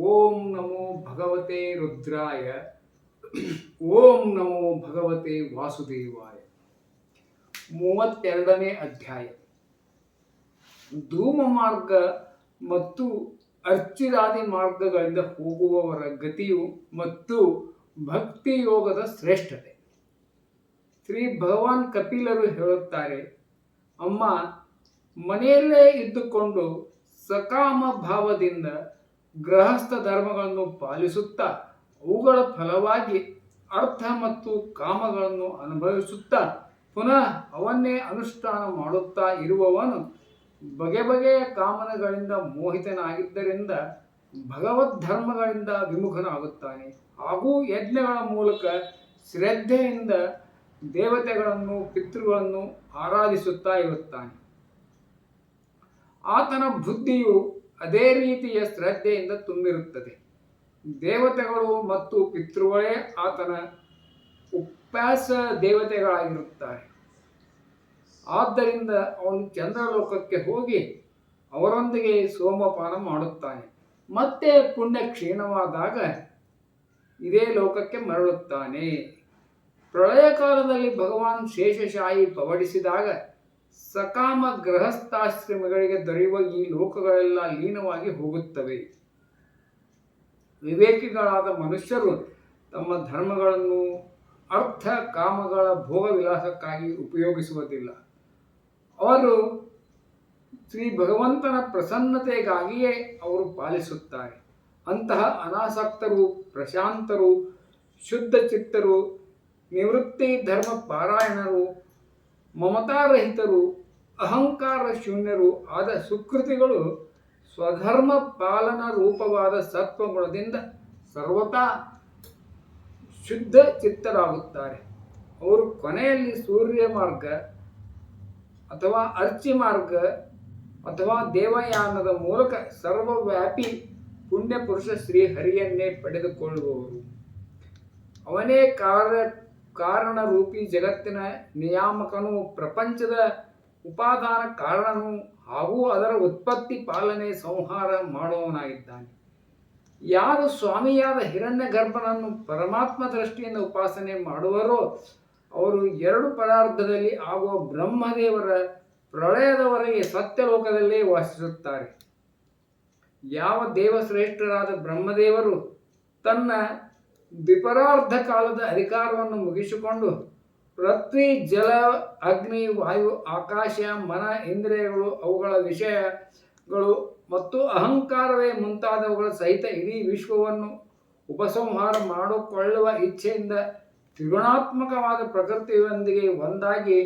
ಓಂ ನಮೋ ಭಗವತೆ ರುದ್ರಾಯ, ಓಂ ನಮೋ ಭಗವತೆ ವಾಸುದೇವಾಯ. ಮೂವತ್ತೆರಡನೇ ಅಧ್ಯಾಯ. ಧೂಮ ಮಾರ್ಗ ಮತ್ತು ಅರ್ಚಿರಾದಿ ಮಾರ್ಗಗಳಿಂದ ಹೋಗುವವರ ಗತಿಯು ಮತ್ತು ಭಕ್ತಿ ಯೋಗದ ಶ್ರೇಷ್ಠತೆ. ಶ್ರೀ ಭಗವಾನ್ ಕಪಿಲರು ಹೇಳುತ್ತಾರೆ, ಅಮ್ಮ, ಮನೆಯಲ್ಲೇ ಇದ್ದುಕೊಂಡು ಸಕಾಮ ಭಾವದಿಂದ ಗೃಹಸ್ಥ ಧರ್ಮಗಳನ್ನು ಪಾಲಿಸುತ್ತಾ ಅವುಗಳ ಫಲವಾಗಿ ಅರ್ಥ ಮತ್ತು ಕಾಮಗಳನ್ನು ಅನುಭವಿಸುತ್ತಾ ಪುನಃ ಅವನ್ನೇ ಅನುಷ್ಠಾನ ಮಾಡುತ್ತಾ ಇರುವವನು ಬಗೆ ಬಗೆಯ ಕಾಮನಗಳಿಂದ ಮೋಹಿತನಾಗಿದ್ದರಿಂದ ಭಗವದ್ ಧರ್ಮಗಳಿಂದ ವಿಮುಖನಾಗುತ್ತಾನೆ. ಹಾಗೂ ಯಜ್ಞಗಳ ಮೂಲಕ ಶ್ರದ್ಧೆಯಿಂದ ದೇವತೆಗಳನ್ನು, ಪಿತೃಗಳನ್ನು ಆರಾಧಿಸುತ್ತಾ ಇರುತ್ತಾನೆ. ಆತನ ಬುದ್ಧಿಯು ಅದೇ ರೀತಿಯ ಶ್ರದ್ಧೆಯಿಂದ ತುಂಬಿರುತ್ತದೆ. ದೇವತೆಗಳು ಮತ್ತು ಪಿತೃಗಳೇ ಆತನ ಉಪ್ಯಾಸ ದೇವತೆಗಳಾಗಿರುತ್ತಾರೆ. ಆದ್ದರಿಂದ ಅವನು ಚಂದ್ರಲೋಕಕ್ಕೆ ಹೋಗಿ ಅವರೊಂದಿಗೆ ಸೋಮಪಾನ ಮಾಡುತ್ತಾನೆ. ಮತ್ತೆ ಪುಣ್ಯ ಕ್ಷೀಣವಾದಾಗ ಇದೇ ಲೋಕಕ್ಕೆ ಮರಳುತ್ತಾನೆ. ಪ್ರಳಯ ಕಾಲದಲ್ಲಿ ಭಗವಾನ್ ಶೇಷಶಾಹಿ ಪವಡಿಸಿದಾಗ ಸಕಾಮ ಗೃಹಸ್ಥಾಶ್ರಮಗಳಿಗೆ ದೊರೆಯುವ ಈ ಲೋಕಗಳೆಲ್ಲ ಲೀನವಾಗಿ ಹೋಗುತ್ತವೆ. ವಿವೇಕಿಗಳಾದ ಮನುಷ್ಯರು ತಮ್ಮ ಧರ್ಮಗಳನ್ನು ಅರ್ಥ ಕಾಮಗಳ ಭೋಗ ವಿಲಾಸಕ್ಕಾಗಿ ಉಪಯೋಗಿಸುವುದಿಲ್ಲ. ಅವರು ಶ್ರೀ ಭಗವಂತನ ಪ್ರಸನ್ನತೆಗಾಗಿಯೇ ಅವರು ಪಾಲಿಸುತ್ತಾರೆ. ಅಂತಹ ಅನಾಸಕ್ತರು, ಪ್ರಶಾಂತರು, ಶುದ್ಧ ಚಿತ್ತರು, ನಿವೃತ್ತಿ ಧರ್ಮ ಪಾರಾಯಣರು ಮಮತಾರಹಿತರು, ಅಹಂಕಾರ ಶೂನ್ಯರು ಆದ ಸುಕೃತಿಗಳು ಸ್ವಧರ್ಮ ಪಾಲನ ರೂಪವಾದ ಸತ್ವಗುಣದಿಂದ ಸರ್ವತಾ ಶುದ್ಧ ಚಿತ್ತರಾಗುತ್ತಾರೆ. ಅವರು ಕೊನೆಯಲ್ಲಿ ಸೂರ್ಯ ಮಾರ್ಗ ಅಥವಾ ಅರ್ಚಿ ಮಾರ್ಗ ಅಥವಾ ದೇವಯಾನದ ಮೂಲಕ ಸರ್ವವ್ಯಾಪಿ ಪುಣ್ಯಪುರುಷ ಶ್ರೀಹರಿಯನ್ನೇ ಶ್ರೀ ಹರಿಯನ್ನೇ ಪಡೆದುಕೊಳ್ಳುವವರು. ಅವನೇ ಕಾರ್ಯ ಕಾರಣರೂಪಿ ಜಗತ್ತಿನ ನಿಯಾಮಕನು ಪ್ರಪಂಚದ ಉಪಾದಾನ ಕಾರಣನು ಹಾಗೂ ಅದರ ಉತ್ಪತ್ತಿ ಪಾಲನೆ ಸಂಹಾರ ಮಾಡುವವನಾಗಿದ್ದಾನೆ ಯಾರು ಸ್ವಾಮಿಯಾದ ಹಿರಣ್ಯ ಗರ್ಭನನ್ನು ಪರಮಾತ್ಮ ದೃಷ್ಟಿಯಿಂದ ಉಪಾಸನೆ ಮಾಡುವರೋ, ಅವರು ಎರಡು ಪದಾರ್ಥದಲ್ಲಿ ಆಗುವ ಬ್ರಹ್ಮದೇವರ ಪ್ರಳಯದವರೆಗೆ ಸತ್ಯಲೋಕದಲ್ಲೇ ವಾಸಿಸುತ್ತಾರೆ. ಯಾವ ದೇವಶ್ರೇಷ್ಠರಾದ ಬ್ರಹ್ಮದೇವರು ತನ್ನ ದ್ವಿಪರಾರ್ಧ ಕಾಲದ ಅಧಿಕಾರವನ್ನು ಮುಗಿಸಿಕೊಂಡು ಪೃಥ್ವಿ, ಜಲ, ಅಗ್ನಿ, ವಾಯು, ಆಕಾಶ, ಮನ, ಇಂದ್ರಿಯಗಳು, ಅವುಗಳ ವಿಷಯಗಳು ಮತ್ತು ಅಹಂಕಾರವೇ ಮುಂತಾದವುಗಳ ಸಹಿತ ಇಡೀ ವಿಶ್ವವನ್ನು ಉಪಸಂಹಾರ ಮಾಡಿಕೊಳ್ಳುವ ಇಚ್ಛೆಯಿಂದ ತ್ರಿಗುಣಾತ್ಮಕವಾದ ಪ್ರಕೃತಿಯೊಂದಿಗೆ ಒಂದಾಗಿ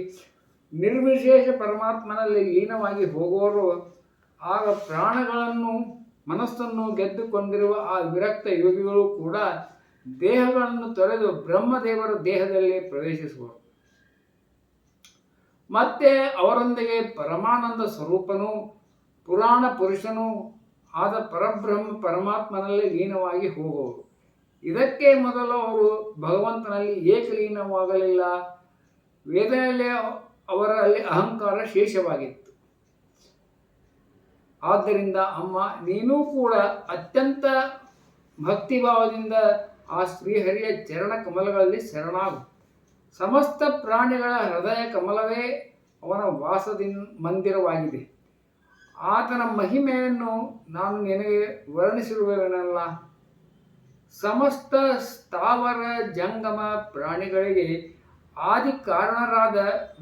ನಿರ್ವಿಶೇಷ ಪರಮಾತ್ಮನಲ್ಲಿ ಲೀನವಾಗಿ ಹೋಗುವರು ಆಗ ಪ್ರಾಣಗಳನ್ನು, ಮನಸ್ಸನ್ನು ಗೆದ್ದುಕೊಂಡಿರುವ ಆ ವಿರಕ್ತ ಯೋಗಿಗಳು ಕೂಡ ದೇಹಗಳನ್ನು ತೊರೆದು ಬ್ರಹ್ಮದೇವರು ದೇಹದಲ್ಲಿ ಪ್ರವೇಶಿಸುವರು. ಮತ್ತೆ ಅವರೊಂದಿಗೆ ಪರಮಾನಂದ ಸ್ವರೂಪನು, ಪುರಾಣ ಪುರುಷನು ಆದ ಪರಬ್ರಹ್ಮ ಪರಮಾತ್ಮನಲ್ಲಿ ಲೀನವಾಗಿ ಹೋಗುವರು. ಇದಕ್ಕೆ ಮೊದಲು ಅವರು ಭಗವಂತನಲ್ಲಿ ಏಕಲೀನವಾಗಲಿಲ್ಲ ವೇದನೆಯಲ್ಲಿ ಅವರಲ್ಲಿ ಅಹಂಕಾರ ಶೇಷವಾಗಿತ್ತು. ಆದ್ದರಿಂದ ಅಮ್ಮ, ನೀನೂ ಕೂಡ ಅತ್ಯಂತ ಭಕ್ತಿಭಾವದಿಂದ ಆ ಶ್ರೀಹರಿಯ ಚರಣ ಕಮಲಗಳಲ್ಲಿ ಶರಣಾಗು. ಸಮಸ್ತ ಪ್ರಾಣಿಗಳ ಹೃದಯ ಕಮಲವೇ ಅವನ ವಾಸದಿನ್ ಮಂದಿರವಾಗಿದೆ. ಆತನ ಮಹಿಮೆಯನ್ನು ನಾನು ನಿನಗೆ ವರ್ಣಿಸಿರುವೆನಲ್ಲ. ಸಮಸ್ತ ಸ್ಥಾವರ ಜಂಗಮ ಪ್ರಾಣಿಗಳಿಗೆ ಆದಿ ಕಾರಣರಾದ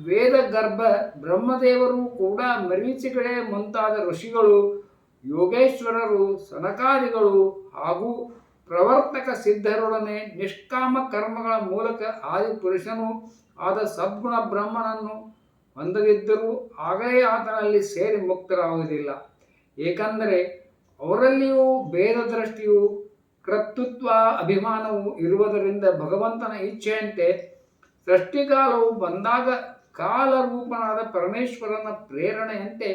ವೇದ ಗರ್ಭ ಬ್ರಹ್ಮದೇವರು ಕೂಡ ಮರೀಚಿಗಳೇ ಮುಂತಾದ ಋಷಿಗಳು, ಯೋಗೇಶ್ವರರು, ಸನಕಾದಿಗಳು ಹಾಗೂ ಪ್ರವರ್ತಕ ಸಿದ್ಧರೊಡನೆ ನಿಷ್ಕಾಮ ಕರ್ಮಗಳ ಮೂಲಕ ಆದಿ ಪುರುಷನು ಆದ ಸದ್ಗುಣ ಬ್ರಹ್ಮನನ್ನು ಹೊಂದದಿದ್ದರೂ ಆಗಲೇ ಆತನಲ್ಲಿ ಸೇರಿ ಮುಕ್ತರಾಗುವುದಿಲ್ಲ. ಏಕೆಂದರೆ ಅವರಲ್ಲಿಯೂ ಭೇದ ದೃಷ್ಟಿಯು ಕರ್ತೃತ್ವ ಅಭಿಮಾನವು ಇರುವುದರಿಂದ ಭಗವಂತನ ಇಚ್ಛೆಯಂತೆ ಸೃಷ್ಟಿಕಾಲವು ಬಂದಾಗ ಕಾಲರೂಪನಾದ ಪರಮೇಶ್ವರನ ಪ್ರೇರಣೆಯಂತೆ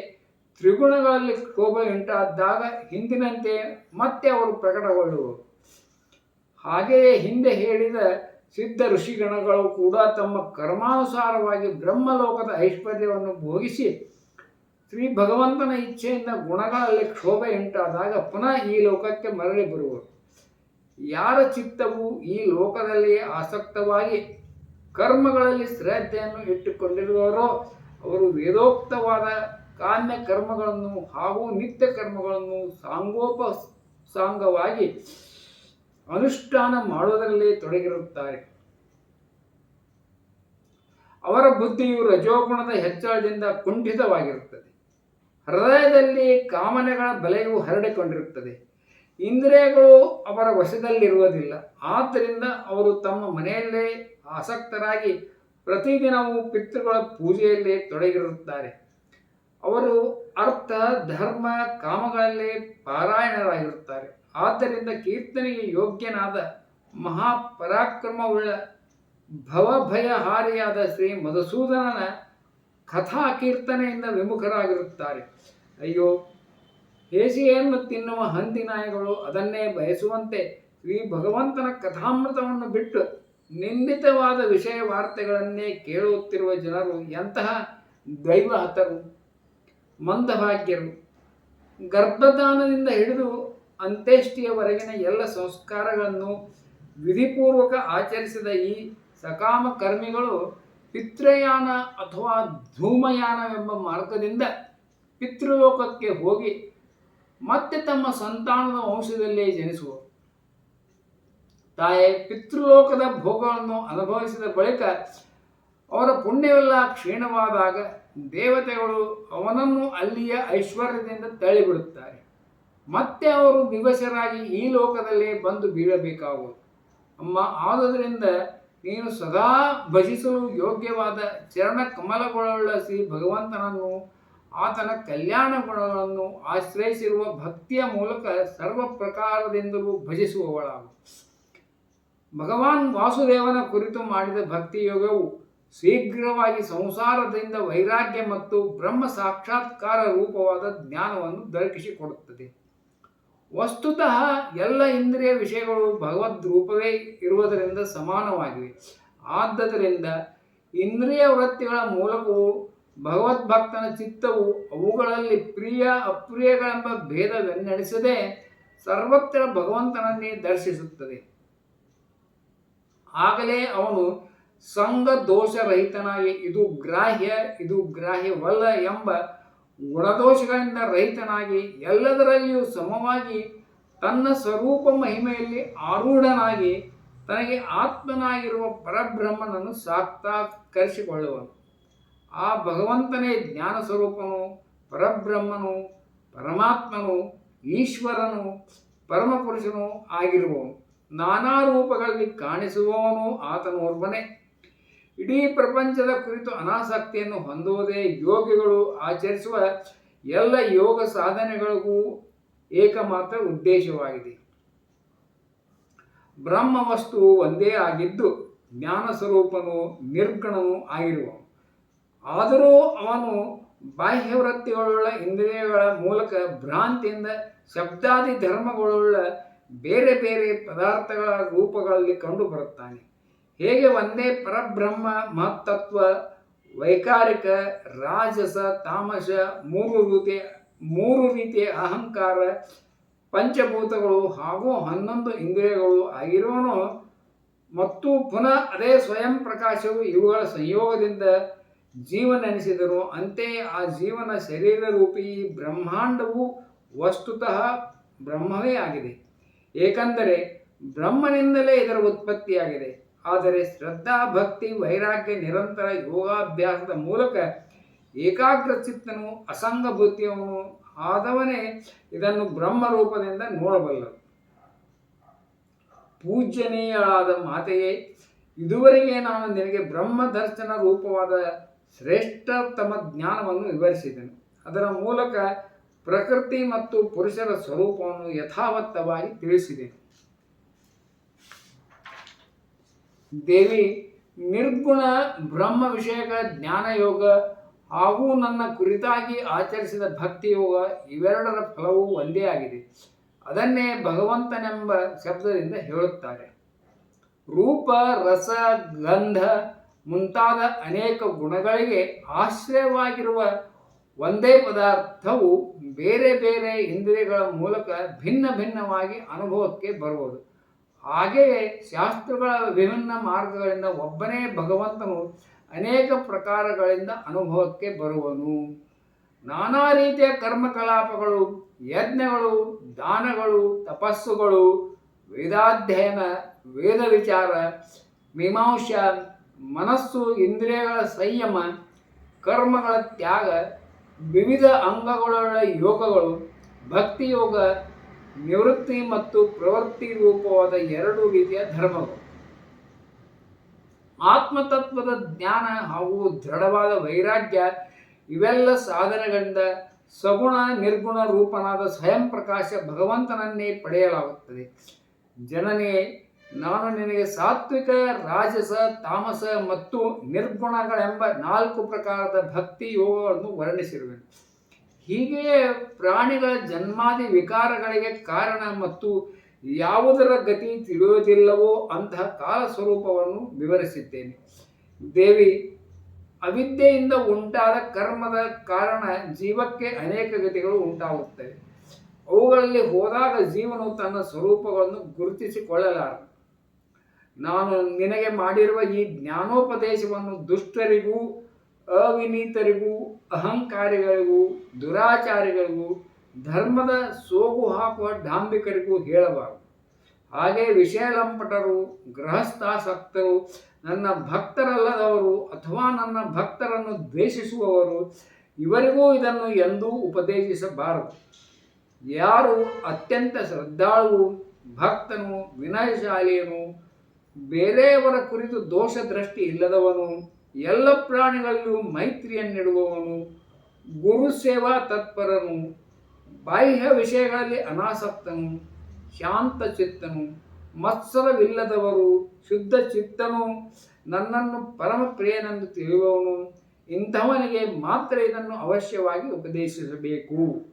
ತ್ರಿಗುಣಗಳಲ್ಲಿ ಕೋಪ ಉಂಟಾದಾಗ ಹಿಂದಿನಂತೆ ಮತ್ತೆ ಅವರು ಪ್ರಕಟಗೊಳ್ಳುವರು. ಹಾಗೆಯೇ ಹಿಂದೆ ಹೇಳಿದ ಸಿದ್ಧ ಋಷಿಗಣಗಳು ಕೂಡ ತಮ್ಮ ಕರ್ಮಾನುಸಾರವಾಗಿ ಬ್ರಹ್ಮಲೋಕದ ಐಶ್ವರ್ಯವನ್ನು ಭೋಗಿಸಿ ಶ್ರೀ ಭಗವಂತನ ಇಚ್ಛೆಯಿಂದ ಗುಣಗಳಲ್ಲಿ ಕ್ಷೋಭೆ ಉಂಟಾದಾಗ ಪುನಃ ಈ ಲೋಕಕ್ಕೆ ಮರಳಿ ಬರುವರು. ಯಾರ ಚಿತ್ತವು ಈ ಲೋಕದಲ್ಲಿ ಆಸಕ್ತವಾಗಿ ಕರ್ಮಗಳಲ್ಲಿ ಶ್ರದ್ಧೆಯನ್ನು ಇಟ್ಟುಕೊಂಡಿರುವವರೋ, ಅವರು ವೇದೋಕ್ತವಾದ ಕಾಮ್ಯ ಕರ್ಮಗಳನ್ನು ಹಾಗೂ ನಿತ್ಯ ಕರ್ಮಗಳನ್ನು ಸಾಂಗೋಪ ಸಾಂಗವಾಗಿ ಅನುಷ್ಠಾನ ಮಾಡೋದರಲ್ಲಿ ತೊಡಗಿರುತ್ತಾರೆ. ಅವರ ಬುದ್ಧಿಯು ರಜೋಗುಣದ ಹೆಚ್ಚಳದಿಂದ ಕುಂಠಿತವಾಗಿರುತ್ತದೆ. ಹೃದಯದಲ್ಲಿ ಕಾಮನೆಗಳ ಬಲೆಯು ಹರಡಿಕೊಂಡಿರುತ್ತದೆ. ಇಂದ್ರಿಯಗಳು ಅವರ ವಶದಲ್ಲಿರುವುದಿಲ್ಲ. ಆದ್ದರಿಂದ ಅವರು ತಮ್ಮ ಮನೆಯಲ್ಲೇ ಆಸಕ್ತರಾಗಿ ಪ್ರತಿದಿನವೂ ಪಿತೃಗಳ ಪೂಜೆಯಲ್ಲೇ ತೊಡಗಿರುತ್ತಾರೆ. ಅವರು ಅರ್ಥ, ಧರ್ಮ, ಕಾಮಗಳಲ್ಲಿ ಪಾರಾಯಣರಾಗಿರುತ್ತಾರೆ. ಆದ್ದರಿಂದ ಕೀರ್ತನೆಗೆ ಯೋಗ್ಯನಾದ ಮಹಾಪರಾಕ್ರಮವುಳ್ಳ ಭವಭಯಹಾರಿಯಾದ ಶ್ರೀ ಮಧುಸೂದನನ ಕಥಾ ಕೀರ್ತನೆಯಿಂದ ವಿಮುಖರಾಗಿರುತ್ತಾರೆ. ಅಯ್ಯೋ ಹೇಸಿಯನ್ನು ತಿನ್ನುವ ಹಂದಿ ನಾಯಿಗಳು ಅದನ್ನೇ ಬಯಸುವಂತೆ ಶ್ರೀ ಭಗವಂತನ ಕಥಾಮೃತವನ್ನು ಬಿಟ್ಟು ನಿಂದಿತವಾದ ವಿಷಯ ವಾರ್ತೆಗಳನ್ನೇ ಕೇಳುತ್ತಿರುವ ಜನರು ಎಂತಹ ದೈವಹತರು ಮಂದಭಾಗ್ಯರು. ಗರ್ಭದಾನದಿಂದ ಹಿಡಿದು ಅಂತ್ಯೇಷ್ಟಿಯವರೆಗಿನ ಎಲ್ಲ ಸಂಸ್ಕಾರಗಳನ್ನು ವಿಧಿಪೂರ್ವಕ ಆಚರಿಸಿದ ಈ ಸಕಾಮ ಕರ್ಮಿಗಳು ಪಿತೃಯಾನ ಅಥವಾ ಧೂಮಯಾನವೆಂಬ ಮಾರ್ಗದಿಂದ ಪಿತೃಲೋಕಕ್ಕೆ ಹೋಗಿ ಮತ್ತೆ ತಮ್ಮ ಸಂತಾನದ ವಂಶದಲ್ಲೇ ಜನಿಸುವ ತಾಯೇ, ಪಿತೃಲೋಕದ ಭೋಗಗಳನ್ನು ಅನುಭವಿಸಿದ ಬಳಿಕ ಅವರ ಪುಣ್ಯವೆಲ್ಲ ಕ್ಷೀಣವಾದಾಗ ದೇವತೆಗಳು ಅವನನ್ನು ಅಲ್ಲಿಯ ಐಶ್ವರ್ಯದಿಂದ ತಳ್ಳಿಬಿಡುತ್ತಾರೆ. ಮತ್ತೆ ಅವರು ವಿವಶರಾಗಿ ಈ ಲೋಕದಲ್ಲೇ ಬಂದು ಬೀಳಬೇಕಾಗುವುದು. ಅಮ್ಮ, ಆದುದರಿಂದ ನೀನು ಸದಾ ಭಜಿಸಲು ಯೋಗ್ಯವಾದ ಚರಣ ಕಮಲಗಳುಳ್ಳ ಶ್ರೀ ಭಗವಂತನನ್ನು, ಆತನ ಕಲ್ಯಾಣ ಗುಣಗಳನ್ನು ಆಶ್ರಯಿಸಿರುವ ಭಕ್ತಿಯ ಮೂಲಕ ಸರ್ವ ಪ್ರಕಾರದಿಂದಲೂ ಭಜಿಸುವವಳಾಗು. ಭಗವಾನ್ ವಾಸುದೇವನ ಕುರಿತು ಮಾಡಿದ ಭಕ್ತಿ ಯೋಗವು ಶೀಘ್ರವಾಗಿ ಸಂಸಾರದಿಂದ ವೈರಾಗ್ಯ ಮತ್ತು ಬ್ರಹ್ಮ ಸಾಕ್ಷಾತ್ಕಾರ ರೂಪವಾದ ಜ್ಞಾನವನ್ನು ದೊರಕಿಸಿಕೊಡುತ್ತದೆ. ವಸ್ತುತಃ ಎಲ್ಲ ಇಂದ್ರಿಯ ವಿಷಯಗಳು ಭಗವದ್ ರೂಪವೇ ಇರುವುದರಿಂದ ಸಮಾನವಾಗಿವೆ. ಆದ್ದರಿಂದ ಇಂದ್ರಿಯ ವೃತ್ತಿಗಳ ಮೂಲಕವೂ ಭಗವದ್ಭಕ್ತನ ಚಿತ್ತವು ಅವುಗಳಲ್ಲಿ ಪ್ರಿಯ ಅಪ್ರಿಯಗಳೆಂಬ ಭೇದವೆನ್ನಡಿಸದೆ ಸರ್ವತ್ರ ಭಗವಂತನನ್ನೇ ದರ್ಶಿಸುತ್ತದೆ. ಆಗಲೇ ಅವನು ಸಂಘ ದೋಷರಹಿತನಾಗಿ ಇದು ಗ್ರಾಹ್ಯ, ಇದು ಗ್ರಾಹ್ಯವಲ್ಲ ಎಂಬ ಗುಣದೋಷಗಳಿಂದ ರಹಿತನಾಗಿ ಎಲ್ಲದರಲ್ಲಿಯೂ ಸಮವಾಗಿ ತನ್ನ ಸ್ವರೂಪ ಮಹಿಮೆಯಲ್ಲಿ ಆರೂಢನಾಗಿ ತನಗೆ ಆತ್ಮನಾಗಿರುವ ಪರಬ್ರಹ್ಮನನ್ನು ಸಾಕ್ಷಾತ್ಕರಿಸಿಕೊಳ್ಳುವನು. ಆ ಭಗವಂತನೇ ಜ್ಞಾನ ಸ್ವರೂಪನು, ಪರಬ್ರಹ್ಮನು, ಪರಮಾತ್ಮನು, ಈಶ್ವರನು, ಪರಮಪುರುಷನು ಆಗಿರುವವನು. ನಾನಾ ರೂಪಗಳಲ್ಲಿ ಕಾಣಿಸುವವನು ಆತನೋರ್ವನೇ. ಇಡೀ ಪ್ರಪಂಚದ ಕುರಿತು ಅನಾಸಕ್ತಿಯನ್ನು ಹೊಂದುವುದೇ ಯೋಗಿಗಳು ಆಚರಿಸುವ ಎಲ್ಲ ಯೋಗ ಸಾಧನೆಗಳಿಗೂ ಏಕಮಾತ್ರ ಉದ್ದೇಶವಾಗಿದೆ. ಬ್ರಹ್ಮ ವಸ್ತು ಒಂದೇ ಆಗಿದ್ದು ಜ್ಞಾನ ಸ್ವರೂಪನು ನಿರ್ಗುಣನು ಆಗಿರುವ ಆದರೂ ಅವನು ಬಾಹ್ಯವೃತ್ತಿಗಳುಳ್ಳ ಇಂದ್ರಿಯಗಳ ಮೂಲಕ ಭ್ರಾಂತಿಯಿಂದ ಶಬ್ದಾದಿ ಧರ್ಮಗಳುಳ್ಳ ಬೇರೆ ಬೇರೆ ಪದಾರ್ಥಗಳ ರೂಪಗಳಲ್ಲಿ ಕಂಡುಬರುತ್ತಾನೆ. ಹೇಗೆ ಒಂದೇ ಪರಬ್ರಹ್ಮ ಮಹತ್ತತ್ವ, ವೈಕಾರಿಕ, ರಾಜಸ, ತಾಮಸ ಮೂರು ರೀತಿ ಮೂರು ರೀತಿಯ ಅಹಂಕಾರ, ಪಂಚಭೂತಗಳು ಹಾಗೂ ಹನ್ನೊಂದು ಇಂದ್ರಿಯಗಳು ಆಗಿರೋನು ಮತ್ತು ಪುನಃ ಅದೇ ಸ್ವಯಂ ಪ್ರಕಾಶವು ಇವುಗಳ ಸಂಯೋಗದಿಂದ ಜೀವನ ಎನಿಸಿದರು ಅಂತೆಯೇ ಆ ಜೀವನ ಶರೀರ ರೂಪಿ ಬ್ರಹ್ಮಾಂಡವು ವಸ್ತುತಃ ಬ್ರಹ್ಮವೇ ಆಗಿದೆ. ಏಕೆಂದರೆ ಬ್ರಹ್ಮನಿಂದಲೇ ಇದರ ಉತ್ಪತ್ತಿಯಾಗಿದೆ. ಆದರೆ ಶ್ರದ್ಧಾ, ಭಕ್ತಿ, ವೈರಾಗ್ಯ, ನಿರಂತರ ಯೋಗಾಭ್ಯಾಸದ ಮೂಲಕ ಏಕಾಗ್ರ ಚಿತ್ತನು, ಅಸಂಗ ಬುದ್ಧಿಯವನು ಆದವನೇ ಇದನ್ನು ಬ್ರಹ್ಮ ರೂಪದಿಂದ ನೋಡಬಲ್ಲರು ಪೂಜ್ಯನೀಯಳಾದ ಮಾತೆಯೇ, ಇದುವರೆಗೆ ನಾನು ನಿನಗೆ ಬ್ರಹ್ಮ ದರ್ಶನ ರೂಪವಾದ ಶ್ರೇಷ್ಠತಮ ಜ್ಞಾನವನ್ನು ವಿವರಿಸಿದ್ದೇನೆ ಅದರ ಮೂಲಕ ಪ್ರಕೃತಿ ಮತ್ತು ಪುರುಷರ ಸ್ವರೂಪವನ್ನು ಯಥಾವತ್ತವಾಗಿ ತಿಳಿಸಿದೆನು. ದೇವಿ, ನಿರ್ಗುಣ ಬ್ರಹ್ಮ ವಿಷಯಕ ಜ್ಞಾನಯೋಗ ಹಾಗೂ ನನ್ನ ಕುರಿತಾಗಿ ಆಚರಿಸಿದ ಭಕ್ತಿಯೋಗ ಇವೆರಡರ ಫಲವು ಒಂದೇ ಆಗಿದೆ. ಅದನ್ನೇ ಭಗವಂತನೆಂಬ ಶಬ್ದದಿಂದ ಹೇಳುತ್ತಾರೆ. ರೂಪ, ರಸ, ಗಂಧ ಮುಂತಾದ ಅನೇಕ ಗುಣಗಳಿಗೆ ಆಶ್ರಯವಾಗಿರುವ ಒಂದೇ ಪದಾರ್ಥವು ಬೇರೆ ಬೇರೆ ಇಂದ್ರಿಯಗಳ ಮೂಲಕ ಭಿನ್ನ ಭಿನ್ನವಾಗಿ ಅನುಭವಕ್ಕೆ ಬರುವುದು. ಹಾಗೆಯೇ ಶಾಸ್ತ್ರಗಳ ವಿಭಿನ್ನ ಮಾರ್ಗಗಳಿಂದ ಒಬ್ಬನೇ ಭಗವಂತನು ಅನೇಕ ಪ್ರಕಾರಗಳಿಂದ ಅನುಭವಕ್ಕೆ ಬರುವನು. ನಾನಾ ರೀತಿಯ ಕರ್ಮಕಲಾಪಗಳು, ಯಜ್ಞಗಳು, ದಾನಗಳು, ತಪಸ್ಸುಗಳು, ವೇದಾಧ್ಯಯನ, ವೇದ ವಿಚಾರ, ಮೀಮಾಂಸ, ಮನಸ್ಸು, ಇಂದ್ರಿಯಗಳ ಸಂಯಮ, ಕರ್ಮಗಳ ತ್ಯಾಗ, ವಿವಿಧ ಅಂಗಗಳುಳ್ಳ ಯೋಗಗಳು, ಭಕ್ತಿ ಯೋಗ ನಿವೃತ್ತಿ ಮತ್ತು ಪ್ರವೃತ್ತಿ ರೂಪವಾದ ಎರಡು ರೀತಿಯ ಧರ್ಮಗಳು. ಆತ್ಮತತ್ವದ ಜ್ಞಾನ ಹಾಗೂ ದೃಢವಾದ ವೈರಾಗ್ಯ ಇವೆಲ್ಲ ಸಾಧನೆಗಳಿಂದ ಸಗುಣ ನಿರ್ಗುಣ ರೂಪನಾದ ಸ್ವಯಂ ಪ್ರಕಾಶ ಭಗವಂತನನ್ನೇ ಪಡೆಯಲಾಗುತ್ತದೆ. ಜನನೇ, ನಾನು ನಿನಗೆ ಸಾತ್ವಿಕ, ರಾಜಸ, ತಾಮಸ ಮತ್ತು ನಿರ್ಗುಣಗಳೆಂಬ ನಾಲ್ಕು ಪ್ರಕಾರದ ಭಕ್ತಿ ಯೋಗಗಳನ್ನು ವರ್ಣಿಸಿರುವೆನು. ಹೀಗೆಯೇ ಪ್ರಾಣಿಗಳ ಜನ್ಮಾದಿ ವಿಕಾರಗಳಿಗೆ ಕಾರಣ ಮತ್ತು ಯಾವುದರ ಗತಿ ತಿಳಿಯುವುದಿಲ್ಲವೋ ಅಂತಹ ಕಾಲ ಸ್ವರೂಪವನ್ನು ವಿವರಿಸಿದ್ದೇನೆ. ದೇವಿ, ಅವಿದ್ಯೆಯಿಂದ ಉಂಟಾದ ಕರ್ಮದ ಕಾರಣ ಜೀವಕ್ಕೆ ಅನೇಕ ಗತಿಗಳು ಉಂಟಾಗುತ್ತವೆ. ಅವುಗಳಲ್ಲಿ ಹೋದಾಗ ಜೀವನವು ತನ್ನ ಸ್ವರೂಪಗಳನ್ನು ಗುರುತಿಸಿಕೊಳ್ಳಲಾರ ನಾನು ನಿನಗೆ ಮಾಡಿರುವ ಈ ಜ್ಞಾನೋಪದೇಶವನ್ನು ದುಷ್ಟರಿಗೂ ಅವಿನೀತರಿಗೂ, ಅಹಂಕಾರಿಗಳಿಗೂ, ದುರಾಚಾರಿಗಳಿಗೂ, ಧರ್ಮದ ಸೋಗು ಹಾಕುವ ಡಾಂಬಿಕರಿಗೂ ಹೇಳಬಾರದು. ಹಾಗೆ ವಿಷಯಲಂಪಟರು ಗೃಹಸ್ಥಾಸಕ್ತರು, ನನ್ನ ಭಕ್ತರಲ್ಲದವರು ಅಥವಾ ನನ್ನ ಭಕ್ತರನ್ನು ದ್ವೇಷಿಸುವವರು, ಇವರಿಗೂ ಇದನ್ನು ಎಂದೂ ಉಪದೇಶಿಸಬಾರದು. ಯಾರು ಅತ್ಯಂತ ಶ್ರದ್ಧಾಳು ಭಕ್ತನು, ವಿನಯಶಾಲಿಯನು, ಬೇರೆಯವರ ಕುರಿತು ದೋಷ ದೃಷ್ಟಿ ಇಲ್ಲದವನು ಎಲ್ಲ ಪ್ರಾಣಿಗಳಲ್ಲೂ ಮೈತ್ರಿಯನ್ನಿಡುವವನು, ಗುರು ಸೇವಾ ತತ್ಪರನು, ಬಾಹ್ಯ ವಿಷಯಗಳಲ್ಲಿ ಅನಾಸಕ್ತನು, ಶಾಂತ ಚಿತ್ತನು, ಮತ್ಸರವಿಲ್ಲದವರು ಶುದ್ಧ ಚಿತ್ತನು, ನನ್ನನ್ನು ಪರಮ ಪ್ರಿಯನೆಂದು ತಿಳಿಯುವವನು, ಇಂಥವನಿಗೆ ಮಾತ್ರ ಇದನ್ನು ಅವಶ್ಯವಾಗಿ ಉಪದೇಶಿಸಬೇಕು.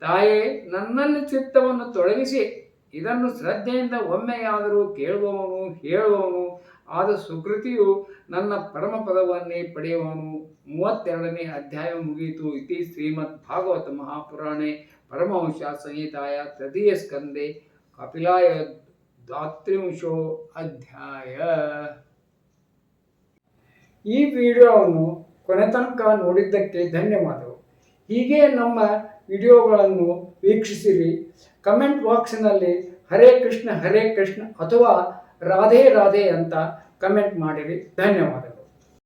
ತಾಯೇ, ನನ್ನಲ್ಲಿ ಚಿತ್ತವನ್ನು ತೊಡಗಿಸಿ, ಇದನ್ನು ಶ್ರದ್ಧೆಯಿಂದ ಒಮ್ಮೆಯಾದರೂ ಕೇಳುವವನು, ಹೇಳುವವನು, ಆದ ಸುಕೃತಿಯು ನನ್ನ ಪರಮ ಪದವನ್ನೇ ಪಡೆಯುವನು ಮೂವತ್ತೆರಡನೇ ಅಧ್ಯಾಯ ಮುಗಿಯಿತು ಇತಿ ಶ್ರೀಮದ್ ಭಾಗವತ ಮಹಾಪುರಾಣೆ ಪರಮವಂಶ ಸಂಹಿತಾಯ ತೃತೀಯ ಸ್ಕಂದೆ ಕಪಿಲಾಯ ದ್ವಾತ್ರಿಂಶೋ ಅಧ್ಯಾಯ. ಈ ವಿಡಿಯೋವನ್ನು ಕೊನೆ ತನಕ ನೋಡಿದ್ದಕ್ಕೆ ಧನ್ಯವಾದಗಳು. ಹೀಗೆ ನಮ್ಮ ವಿಡಿಯೋಗಳನ್ನು ವೀಕ್ಷಿಸಿರಿ. ಕಮೆಂಟ್ ಬಾಕ್ಸ್ನಲ್ಲಿ ಹರೇ ಕೃಷ್ಣ ಹರೇ ಕೃಷ್ಣ ಅಥವಾ ರಾಧೆ ರಾಧೆ ಅಂತ ಕಮೆಂಟ್ ಮಾಡಿರಿ. ಧನ್ಯವಾದಗಳು.